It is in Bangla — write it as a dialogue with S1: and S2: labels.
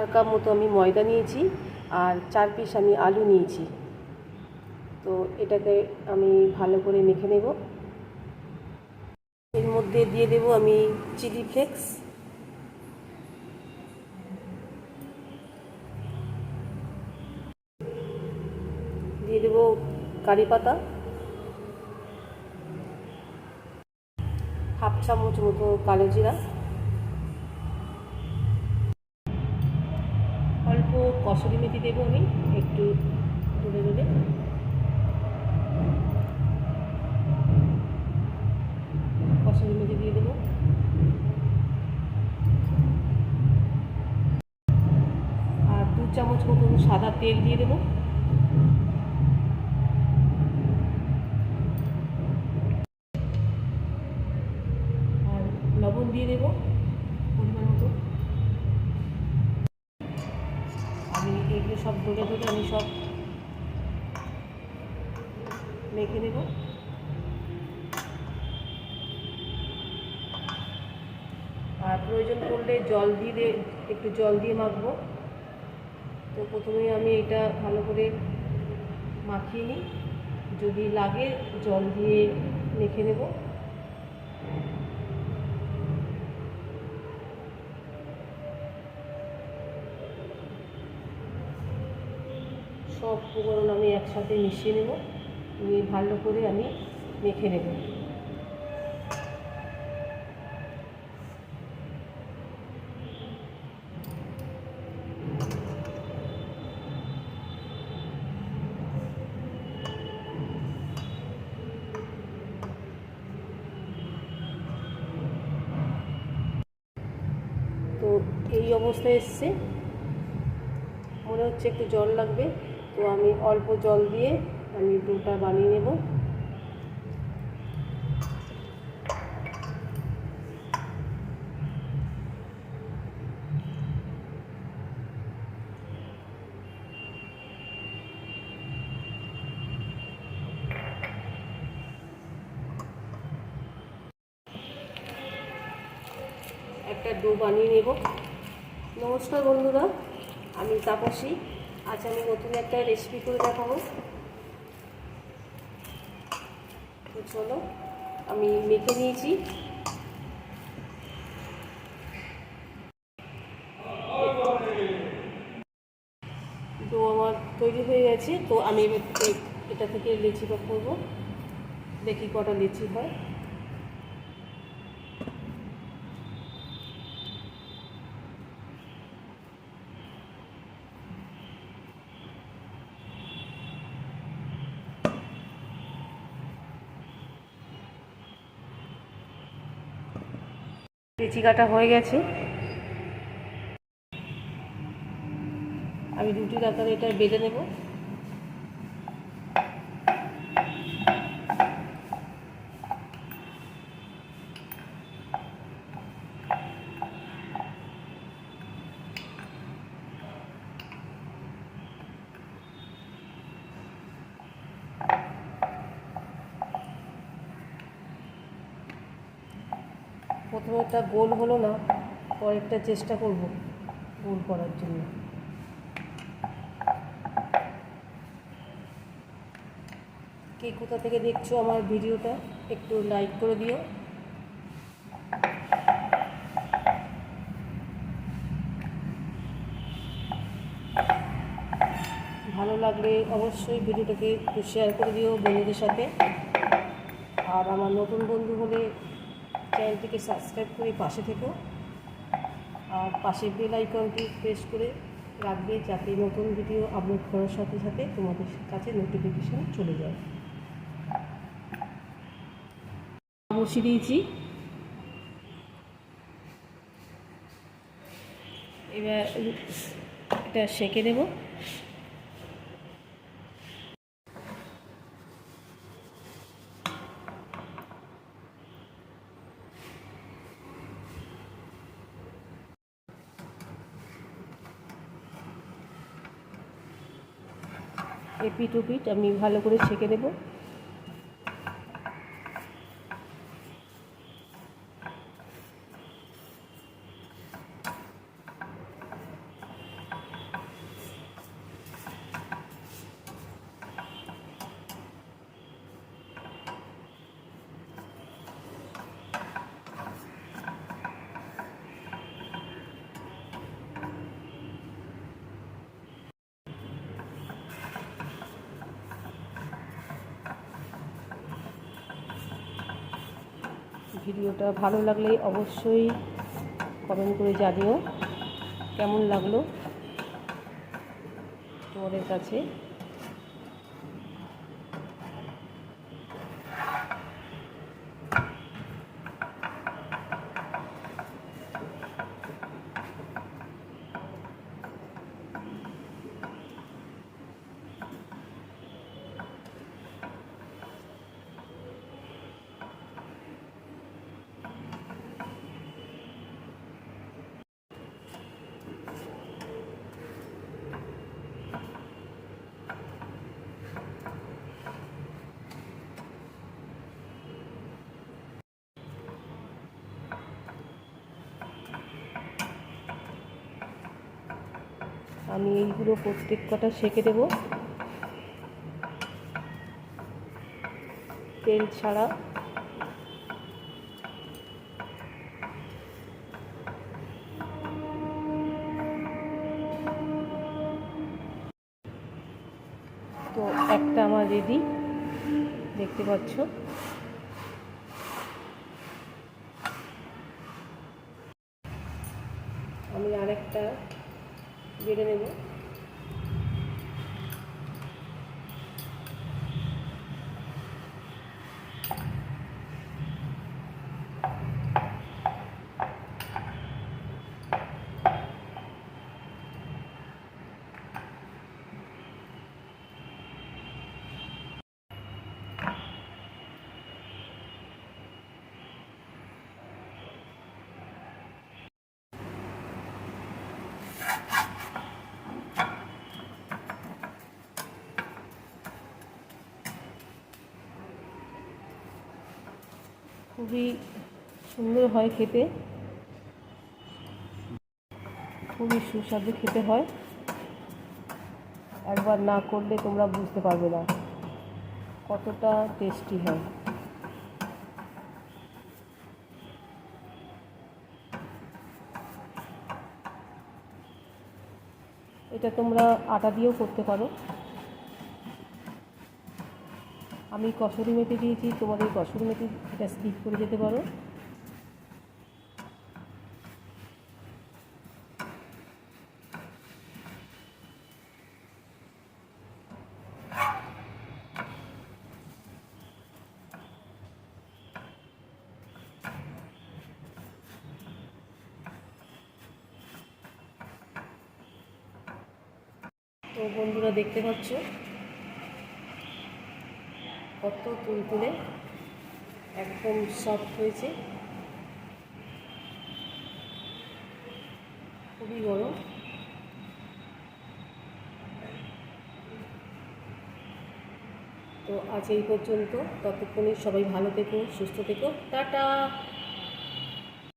S1: চার কাপ মতো আমি ময়দা নিয়েছি আর চার পিস আমি আলু নিয়েছি। তো এটাকে আমি ভালো করে মেখে নেব। এর মধ্যে দিয়ে দেব আমি চিলি ফ্লেক্স। দিয়ে দেব কারি পাতা। হাফ চামচ মতো কালো জিরা। কসুরি মেথি দেবো আমি, একটু দূরে দূরে কসরি মেথি দিয়ে দেবো। আর দু চামচ মতো সাদা তেল দিয়ে দেবো। ধরে ধরে আমি সব মেখে নেব। আর প্রয়োজন পড়লে জল দিয়ে একটু জল দিয়ে মাখবো। তো প্রথমে আমি এটা ভালো করে মাখিয়ে নিই। যদি লাগে জল দিয়ে মেখে নেব। সব উপকরণ আমি একসাথে মিশিয়ে নেব। নিয়ে ভালো করে আমি মেখে নেব। এই অবস্থায় এসছে। মনে হচ্ছে একটু জল লাগবে। তো আমি অল্প জল দিয়ে আমি ডোটা বানিয়ে নেব। একটা ডো বানিয়ে নেব। নমস্কার বন্ধুরা, আমি তাপসী। আজ আমি নতুন একটা রেসিপি করে দেখাবো। তো চলো, আমি মেখে নিয়েছি। ডো আমার তৈরি হয়ে গেছে, তো আমি এটা থেকে লেচি পা করব। দেখি কটা লেচি হয়। লেচি কাটা হয়ে গেছে। আমি রুটি আকারে এটা বেঁধে নেব। প্রথমে একটা গোল হলো না, পরেরটা চেষ্টা করব গোল করার জন্য। কে কোথা থেকে দেখছ আমার ভিডিওটা, একটু লাইক করে দিও। ভালো লাগলে অবশ্যই ভিডিওটাকে একটু শেয়ার করে দিও বন্ধুদের সাথে। আর আমার নতুন বন্ধু হলে চ্যানেলটিকে সাবস্ক্রাইব করে পাশে থেকো। আর পাশে বেল আইকনটি প্রেস করে রাখবে যাতে নতুন ভিডিও আপলোড করার সাথে সাথে তোমাদের কাছে নোটিফিকেশান চলে যায়। বসিয়ে দিয়েছি। এবার এটা সেঁকে দেবো। এপিট ওপিট আমি ভালো করে ছেঁকে দেবো ভিডিওটা ভালো লাগলে অবশ্যই কমেন্ট করে জানিও। কেমন লাগল তোমাদের কাছে? আমি এইগুলো প্রত্যেক কটা সেঁকে দেবো। তেল ছাড়া। তো একটা আমার রেডি দেখতে পাচ্ছ? আমি আরেকটা বেড়ে নেব। খুবই সুন্দর হয় খেতে। খুবই সুস্বাদু খেতে হয়। একবার না করলে তোমরা বুঝতে পারবে না কতটা টেস্টি হয়। এটা তোমরা আটা দিয়েও করতে পারো। আমি কসুরি মেথি দিয়েছি, তোমাদের কসুরি মেথি এটা স্কিপ করে যেতে পারো। তো বন্ধুরা দেখতে পাচ্ছ কত তুলতুলে একদম সফট হয়েছে। খুবই গরম। তো আজ এই পর্যন্ত। ততক্ষণে সবাই ভালো থেকো, সুস্থ থেকো। টাটা!